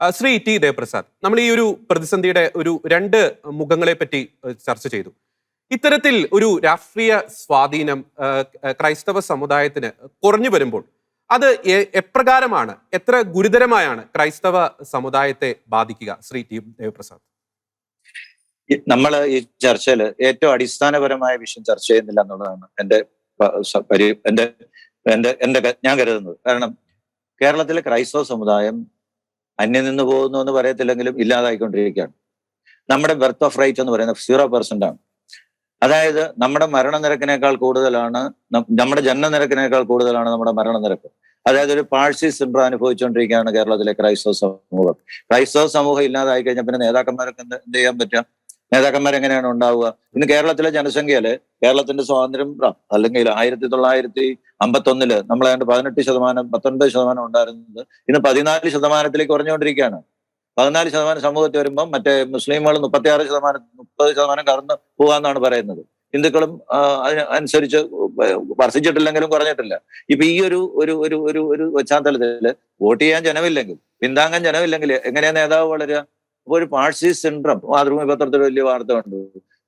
Shri T Devaprasad നമ്മൾ ഈ ഒരു പ്രതിസന്ധിയുടെ ഒരു രണ്ട് മുഖങ്ങളെ പറ്റി ചർച്ച ചെയ്തു. ഇത്തരത്തിൽ ഒരു രാഷ്ട്രീയ സ്വാധീനം ക്രൈസ്തവ സമുദായത്തിന് കുറഞ്ഞു വരുമ്പോൾ അത് എപ്രകാരമാണ് എത്ര ഗുരുതരമായാണ് ക്രൈസ്തവ സമുദായത്തെ ബാധിക്കുക? ശ്രീ ടി ദേവപ്രസാദ്. നമ്മൾ ഈ ചർച്ചയിൽ ഏറ്റവും അടിസ്ഥാനപരമായ വിഷയം ചർച്ച ചെയ്യുന്നില്ല എന്നുള്ളതാണ് എന്റെ എന്റെ എന്റെ എന്റെ ഞാൻ കരുതുന്നത്. കാരണം കേരളത്തിലെ ക്രൈസ്തവ സമുദായം അന്യം നിന്ന് പോകുന്നു എന്ന് പറയത്തില്ലെങ്കിലും ഇല്ലാതായിക്കൊണ്ടിരിക്കുകയാണ്. നമ്മുടെ ബർത്ത് ഓഫ് റൈറ്റ് എന്ന് പറയുന്നത് സീറോ പെർസെന്റ് ആണ്. അതായത് നമ്മുടെ മരണനിരക്കിനേക്കാൾ കൂടുതലാണ് നമ്മുടെ ജനനനിരക്കിനേക്കാൾ കൂടുതലാണ് നമ്മുടെ മരണനിരക്ക് അതായത് ഒരു പാഴ്സി സിൻഡ്രം അനുഭവിച്ചുകൊണ്ടിരിക്കുകയാണ് കേരളത്തിലെ ക്രൈസ്തവ സമൂഹം. ക്രൈസ്തവ സമൂഹം ഇല്ലാതായി കഴിഞ്ഞാൽ പിന്നെ നേതാക്കന്മാർക്ക് എന്ത് എന്ത് ചെയ്യാൻ പറ്റുക? നേതാക്കന്മാർ എങ്ങനെയാണ് ഉണ്ടാവുക? ഇന്ന് കേരളത്തിലെ ജനസംഖ്യയിൽ കേരളത്തിന്റെ സ്വാതന്ത്ര്യം അല്ലെങ്കിൽ ആയിരത്തി തൊള്ളായിരത്തി അമ്പത്തി ഒന്നിൽ നമ്മളേണ്ട് പതിനെട്ട് ശതമാനം പത്തൊൻപത് ശതമാനം ഉണ്ടായിരുന്നത് ഇന്ന് പതിനാല് ശതമാനത്തിലേക്ക് കുറഞ്ഞുകൊണ്ടിരിക്കുകയാണ്. പതിനാല് ശതമാനം സമൂഹത്തിൽ വരുമ്പോൾ മറ്റേ മുസ്ലിമുകൾ മുപ്പത്തിയാറ് ശതമാനം മുപ്പത് ശതമാനം കടന്നു പോകാന്നാണ് പറയുന്നത്. ഹിന്ദുക്കളും അതിന് അനുസരിച്ച് വർദ്ധിച്ചിട്ടില്ലെങ്കിലും കുറഞ്ഞിട്ടില്ല. ഇപ്പൊ ഈ ഒരു ഒരു ഒരു ഒരു പശ്ചാത്തലത്തിൽ വോട്ട് ചെയ്യാൻ ജനമില്ലെങ്കിൽ പിന്താങ്ങാൻ ജനമില്ലെങ്കിൽ എങ്ങനെയാ നേതാവ് വളരുക? അപ്പൊ ഒരു പാഴ്സി സിൻഡ്രം മാതൃഭൂമി പത്രത്തിൽ വലിയ വാർത്ത കണ്ടു.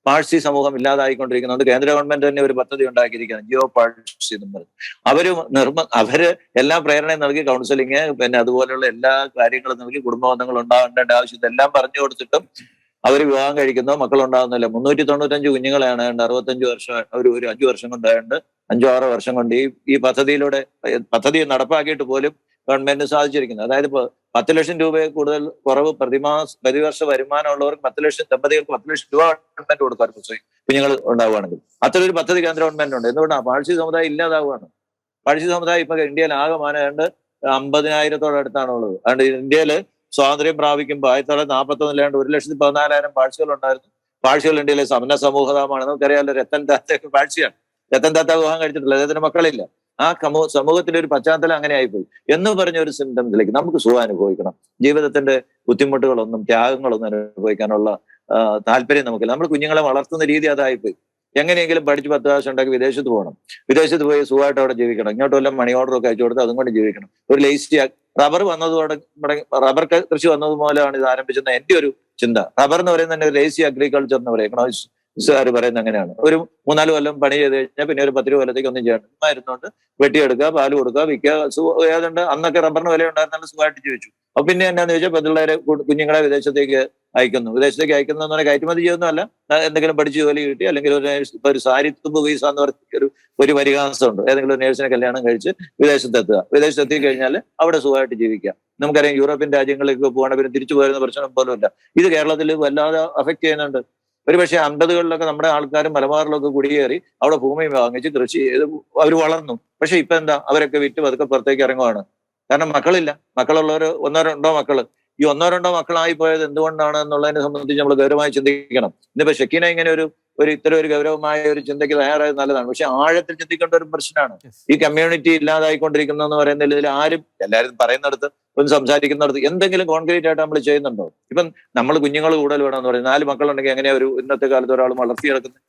പാഴ്സി സമൂഹം ഇല്ലാതായിക്കൊണ്ടിരിക്കുന്നുണ്ട് കേന്ദ്ര ഗവൺമെന്റ് തന്നെ ഒരു പദ്ധതി ഉണ്ടാക്കിയിരിക്കുകയാണ്. ജിയോ പാഴ്സി എന്ന് പറഞ്ഞു അവർ നിർമ്മ അവർ എല്ലാ പ്രേരണയും നൽകി കൗൺസിലിങ് പിന്നെ അതുപോലെയുള്ള എല്ലാ കാര്യങ്ങളും നൽകി കുടുംബബന്ധങ്ങൾ ഉണ്ടാകേണ്ട ആവശ്യം ഇതെല്ലാം പറഞ്ഞു കൊടുത്തിട്ടും അവർ വിവാഹം കഴിക്കുന്നു. മക്കൾ ഉണ്ടാകുന്നില്ല. മുന്നൂറ്റി തൊണ്ണൂറ്റഞ്ച് കുഞ്ഞുങ്ങളെയാണ് അറുപത്തഞ്ച് വർഷം ഒരു ഒരു അഞ്ചു വർഷം കൊണ്ടായണ്ട് അഞ്ചോ ആറോ വർഷം കൊണ്ട് ഈ ഈ പദ്ധതിയിലൂടെ പദ്ധതി നടപ്പാക്കിയിട്ട് പോലും ഗവൺമെന്റിന് സാധിച്ചിരിക്കുന്നത് അതായത് പത്ത് ലക്ഷം രൂപയിൽ കൂടുതൽ കുറവ് പ്രതിമാസ പ്രതിവർഷ വരുമാനമുള്ളവർക്ക് പത്ത് ലക്ഷം ദമ്പതികൾക്ക് പത്ത് ലക്ഷം രൂപ ഗവൺമെന്റ് കൊടുക്കാറ് കുഞ്ഞുങ്ങൾ ഉണ്ടാവുകയാണെങ്കിൽ. അത്തരൊരു പദ്ധതി കേന്ദ്ര ഗവൺമെന്റ് ഉണ്ട്. എന്തുകൊണ്ടാണ് പാഴ്സി സമുദായം ഇല്ലാതാവുകയാണ്. പാഴ്സി സമുദായം ഇപ്പൊ ഇന്ത്യയിൽ ആകെ മാനേണ്ട അമ്പതിനായിരത്തോടടുത്താണ് ഉള്ളത്. അതുകൊണ്ട് ഇന്ത്യയിൽ സ്വാതന്ത്ര്യം പ്രാപിക്കുമ്പോൾ ആയിരത്തി തൊള്ളായിരത്തി നാൽപ്പത്തി ഒന്നിലാണ്ട് ഒരു ലക്ഷത്തി പതിനാലായിരം പാഴ്സികൾ ഉണ്ടായിരുന്നു. പാഴ്സികൾ ഇന്ത്യയിലെ സമന്ന സമൂഹമാണ് നമുക്കറിയാമല്ലോ രത്തൻ താത്ത പാഴ്സിയാണ്. രത്തൻ താത്ത വിവാഹം കഴിച്ചിട്ടില്ല. അദ്ദേഹത്തിന് മക്കളില്ല. ആ കമോ സമൂഹത്തിന്റെ ഒരു പശ്ചാത്തലം അങ്ങനെ ആയിപ്പോയി. എന്ന് പറഞ്ഞ ഒരു സിംറ്റംസിലേക്ക് നമുക്ക് സുഖം അനുഭവിക്കണം. ജീവിതത്തിന്റെ ബുദ്ധിമുട്ടുകളൊന്നും ത്യാഗങ്ങളൊന്നും അനുഭവിക്കാനുള്ള താല്പര്യം നമുക്കില്ല. നമ്മൾ കുഞ്ഞുങ്ങളെ വളർത്തുന്ന രീതി അതായിപ്പോയി. എങ്ങനെയെങ്കിലും പഠിച്ച് പത്ത് കാശ് ഉണ്ടാക്കി വിദേശത്ത് പോകണം. വിദേശത്ത് പോയി സുഖമായിട്ട് അവിടെ ജീവിക്കണം. ഇങ്ങോട്ട് വല്ല മണി ഓർഡർ ഒക്കെ അയച്ചു കൊടുത്ത് അതും കൊണ്ട് ജീവിക്കണം. ഒരു ലേസി റബ്ബർ വന്നതോടെ റബ്ബർ കൃഷി വന്നത് മൂലമാണ് ഇത് ആരംഭിച്ചെന്ന എന്റെ ഒരു ചിന്ത. റബ്ബർ എന്ന് പറയുന്നത് ലേസി അഗ്രികൾച്ചർ എന്ന് പറയും എക്കണോമിക്സുകാർ പറയുന്നത് അങ്ങനെയാണ്. ഒരു മൂന്നാൽ കൊല്ലം പണി ചെയ്ത് കഴിഞ്ഞാൽ പിന്നെ ഒരു പത്ത് രൂപ കൊല്ലത്തേക്ക് ഒന്നും ചെയ്യണം ചുമ്മാ ഇരുന്നോണ്ട് വെട്ടിയെടുക്കുക പാൽ കൊടുക്കുക വിൽക്കുക ഏതുണ്ട് അന്നൊക്കെ റബ്ബറിന് വില ഉണ്ടായിരുന്നാലും സുഖമായിട്ട് ജീവിച്ചു. അപ്പൊ പിന്നെ എന്നാന്ന് ചോദിച്ചാൽ പിള്ളേരെ കുഞ്ഞുങ്ങളെ വിദേശത്തേക്ക് അയക്കുന്നു. വിദേശത്തേക്ക് അയക്കുന്ന പറഞ്ഞാൽ കയറ്റുമതി ചെയ്യുന്നതല്ല. എന്തെങ്കിലും പഠിച്ച് ജോലി കിട്ടി അല്ലെങ്കിൽ ഒരു നേഴ്സ് ഇപ്പൊ ഒരു സാരിത്തുമ്പ് വീസ എന്ന് പറഞ്ഞ ഒരു ഒരു പരിഹാസമുണ്ട്. ഏതെങ്കിലും ഒരു നേഴ്സിനെ കല്യാണം കഴിച്ച് വിദേശത്ത് എത്തുക വിദേശത്ത് എത്തി കഴിഞ്ഞാൽ അവിടെ സുഖമായിട്ട് ജീവിക്കാം നമുക്കറിയാം യൂറോപ്യൻ രാജ്യങ്ങളിലേക്ക് പോകണ പിന്നെ തിരിച്ചു പോരുന്ന പ്രശ്നം പോലും ഇല്ല ഇത് കേരളത്തിൽ വല്ലാതെ അഫക്ട് ചെയ്യുന്നുണ്ട്. ഒരുപക്ഷെ അമ്പതുകളിലൊക്കെ നമ്മുടെ ആൾക്കാരും മലബാറിലൊക്കെ കുടിയേറി അവിടെ ഭൂമി വാങ്ങിച്ച് കൃഷി ചെയ്ത് അവർ വളർന്നു. പക്ഷെ ഇപ്പൊ എന്താ? അവരൊക്കെ വിറ്റ് പതുക്കെ പുറത്തേക്ക് ഇറങ്ങുവാണ്. കാരണം മക്കളില്ല. മക്കളുള്ളവർ ഒന്നോ രണ്ടോ മക്കൾ. ഈ ഒന്നോ രണ്ടോ മക്കളായി പോയത് എന്തുകൊണ്ടാണ് എന്നുള്ളതിനെ സംബന്ധിച്ച് നമ്മൾ ഗൗരവമായി ചിന്തിക്കണം. ഇന്നിപ്പോ ഷെക്കീന ഇങ്ങനെ ഒരു ഒരു ഇത്തരം ഒരു ഗൗരവമായ ഒരു ചിന്തയ്ക്ക് തയ്യാറായത് നല്ലതാണ്. പക്ഷെ ആഴത്തിൽ ചിന്തിക്കേണ്ട ഒരു പ്രശ്നമാണ് ഈ കമ്മ്യൂണിറ്റി ഇല്ലാതായിക്കൊണ്ടിരിക്കുന്നു എന്ന് പറയുന്നതിൽ ഇതിൽ ആരും എല്ലാവരും പറയുന്നിടത്ത് ഒന്ന് സംസാരിക്കുന്നിടത്ത് എന്തെങ്കിലും കോൺക്രീറ്റ് ആയിട്ട് നമ്മൾ ചെയ്യുന്നുണ്ടോ? ഇപ്പം നമ്മൾ കുഞ്ഞുങ്ങൾ കൂടുതൽ വേണമെന്ന് പറയും നാല് മക്കളുണ്ടെങ്കിൽ എങ്ങനെയാ ഒരു ഇന്നത്തെ കാലത്ത് ഒരാൾ വളർത്തിയെടുക്കുന്നത്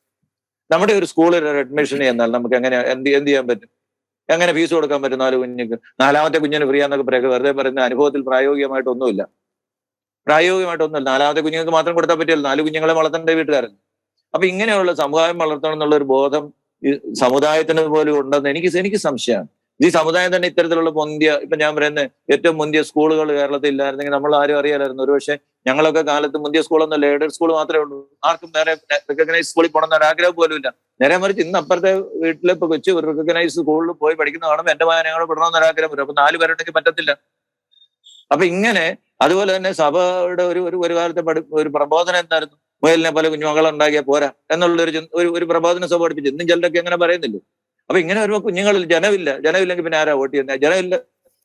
നമ്മുടെ ഒരു സ്കൂളിൽ ഒരു അഡ്മിഷൻ ചെന്നാൽ നമുക്ക് എങ്ങനെ എന്ത് എന്ത് ചെയ്യാൻ പറ്റും? എങ്ങനെ ഫീസ് കൊടുക്കാൻ പറ്റും നാല് കുഞ്ഞുങ്ങൾക്ക് നാലാമത്തെ കുഞ്ഞിന് ഫ്രീ ആണെന്നൊക്കെ പറയുക വെറുതെ പറയുന്ന അനുഭവത്തിൽ പ്രായോഗികമായിട്ടൊന്നുമില്ല. പ്രായോഗികമായിട്ടൊന്നുമില്ല. നാലാമത്തെ കുഞ്ഞുങ്ങൾക്ക് മാത്രം കൊടുത്താൽ പറ്റില്ല നാല് കുഞ്ഞുങ്ങളെ വളർത്തേണ്ട വീട്ടുകാരൻ അപ്പൊ ഇങ്ങനെയുള്ള സമുദായം വളർത്തണം എന്നുള്ള ഒരു ബോധം ഈ സമുദായത്തിന് പോലും ഉണ്ടെന്ന് എനിക്ക് എനിക്ക് സംശയമാണ്. ഈ സമുദായം തന്നെ ഇത്തരത്തിലുള്ള പൊന്തിയ ഇപ്പൊ ഞാൻ പറയുന്നത് ഏറ്റവും മുന്തിയ സ്കൂളുകൾ കേരളത്തിൽ ഇല്ലായിരുന്നെങ്കിൽ നമ്മൾ ആരും അറിയാലായിരുന്നു. ഒരുപക്ഷെ ഞങ്ങളൊക്കെ കാലത്ത് മുന്തിയ സ്കൂളൊന്നും എയ്ഡഡ് സ്കൂൾ മാത്രമേ ഉള്ളൂ. ആർക്കും നേരെ റെക്കഗ്നൈസ് സ്കൂളിൽ പോകണം എന്നൊരു ആഗ്രഹം പോലും ഇല്ല നേരെ മറിച്ച് ഇന്ന് അപ്പുറത്തെ വീട്ടിലെ ഇപ്പൊ കൊച്ചു ഒരു റിക്കഗ്നൈസ് സ്കൂളിൽ പോയി പഠിക്കുന്ന കാണുമ്പോൾ എന്റെ മകനെ പെടണം വിടണമെന്നൊരു ആഗ്രഹം വരും. അപ്പൊ നാല് പേരുണ്ടെങ്കിൽ പറ്റത്തില്ല. അപ്പൊ ഇങ്ങനെ അതുപോലെ തന്നെ സഭയുടെ ഒരു ഒരു കാലത്തെ പഠി ഒരു പ്രബോധനം എന്തായിരുന്നു? മുയലിനെ പോലെ കുഞ്ഞുമക്കളെ ഉണ്ടാക്കിയാൽ പോരാ എന്നുള്ള ഒരു ചിന്ത- ഒരു ഒരു പ്രബോധന സഭ പഠിപ്പിച്ചു. ഇന്നും ചിലരൊക്കെ അങ്ങനെ പറയുന്നില്ലേ അപ്പൊ ഇങ്ങനെ വരുമ്പോൾ കുഞ്ഞുങ്ങളിൽ ജനമില്ല. ജനമില്ലെങ്കിൽ പിന്നെ ആരാ വോട്ട് ചെയ്യുന്നത് ജനമില്ല.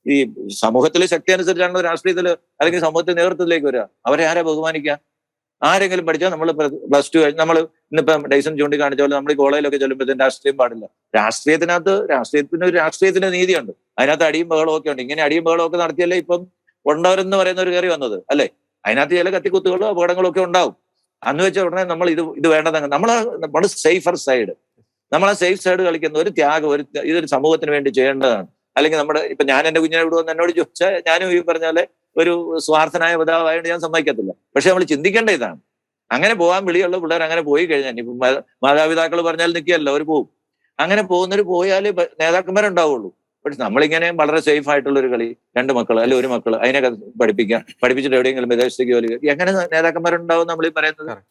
ഈ സമൂഹത്തിലെ ശക്തി അനുസരിച്ചാണ് രാഷ്ട്രീയത്തിൽ അല്ലെങ്കിൽ സമൂഹത്തിന്റെ നേതൃത്വത്തിലേക്ക് വരിക അവരെ ആരാ ബഹുമാനിക്കുക ആരെങ്കിലും പഠിച്ചാൽ നമ്മൾ പ്ലസ് ടു കഴിഞ്ഞ് നമ്മൾ ഇന്നിപ്പം ഡൈസൺ ചൂണ്ടിക്കാണിച്ച പോലെ നമ്മൾ ഈ കോളേജിലൊക്കെ ചെല്ലുമ്പോഴത്തേക്കും രാഷ്ട്രീയം പാടില്ല. രാഷ്ട്രീയത്തിനകത്ത് രാഷ്ട്രീയത്തിന് ഒരു രാഷ്ട്രീയത്തിന്റെ നീതിയുണ്ട്. അതിനകത്ത് അടിയും ബഹളവും ഒക്കെ ഉണ്ട്. ഇങ്ങനെ അടിയും ബഹളവും ഒക്കെ നടത്തിയല്ലേ ഇപ്പം ഉണ്ടവരെന്ന് പറയുന്ന ഒരു കയറി വന്നത് അല്ലെ? അതിനകത്ത് ചില കത്തിക്കുത്തുകളോ അപകടങ്ങളോ ഒക്കെ ഉണ്ടാവും. അന്ന് വെച്ച ഉടനെ നമ്മൾ ഇത് ഇത് വേണ്ടതങ്ങ് നമ്മൾ നമ്മൾ സേഫർ സൈഡ് നമ്മൾ സേഫ് സൈഡ് കളിക്കുന്ന ഒരു ത്യാഗം ഒരു ഇതൊരു സമൂഹത്തിന് വേണ്ടി ചെയ്യേണ്ടതാണ്. അല്ലെങ്കിൽ നമ്മുടെ ഇപ്പൊ ഞാൻ എന്റെ കുഞ്ഞിനെ ഇവിടെ വന്ന് എന്നോട് ചോദിച്ചാൽ ഞാനും ഈ പറഞ്ഞാൽ ഒരു സ്വാർത്ഥനായ പതാവായതുകൊണ്ട് ഞാൻ സമ്മതിക്കത്തില്ല. പക്ഷെ നമ്മൾ ചിന്തിക്കേണ്ട ഇതാണ്. അങ്ങനെ പോകാൻ വിളിയുള്ള പിള്ളേർ അങ്ങനെ പോയി കഴിഞ്ഞാൽ ഇപ്പൊ മാതാപിതാക്കൾ പറഞ്ഞാൽ നിൽക്കുകയല്ല അവർ പോകും അങ്ങനെ പോകുന്നവർ പോയാലേ നേതാക്കന്മാരുണ്ടാവുള്ളൂ. പക്ഷെ നമ്മളിങ്ങനെ വളരെ സേഫ് ആയിട്ടുള്ള ഒരു കളി രണ്ട് മക്കൾ അല്ലെ ഒരു മക്കൾ അതിനെ പഠിപ്പിക്കാം പഠിപ്പിച്ചിട്ട് എവിടെയെങ്കിലും വിദേശത്തേക്ക് ജോലി എങ്ങനെ നേതാക്കന്മാരുണ്ടാവും നമ്മൾ ഈ പറയുന്നത്